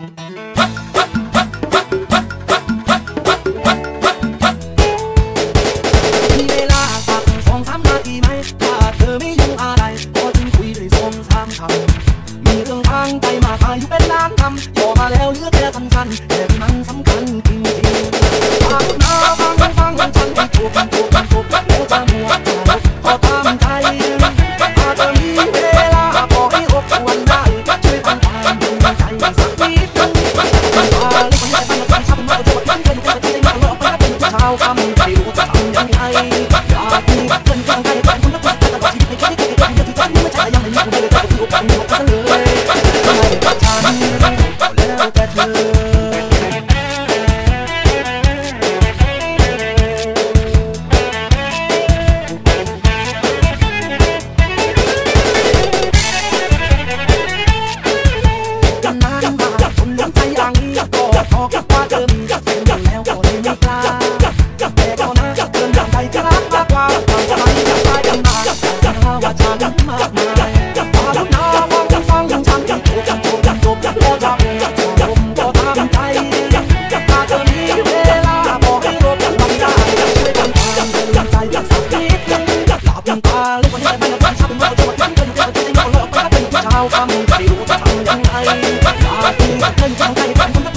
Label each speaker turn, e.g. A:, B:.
A: มีเวลาสักสองสามนาทีไหมถ้าเธอไม่ยุ่งอะไรก็จึงคุยด้ยสองสามคำมีเรื่องทางไปมาทาอยู่เป็นล้านคำย่อมาแล้วเลือกแค่สั้นๆแต่มันสำคัญ Thao khắp nhiều. 高攀不起，我的苍凉爱，那孤单更加开。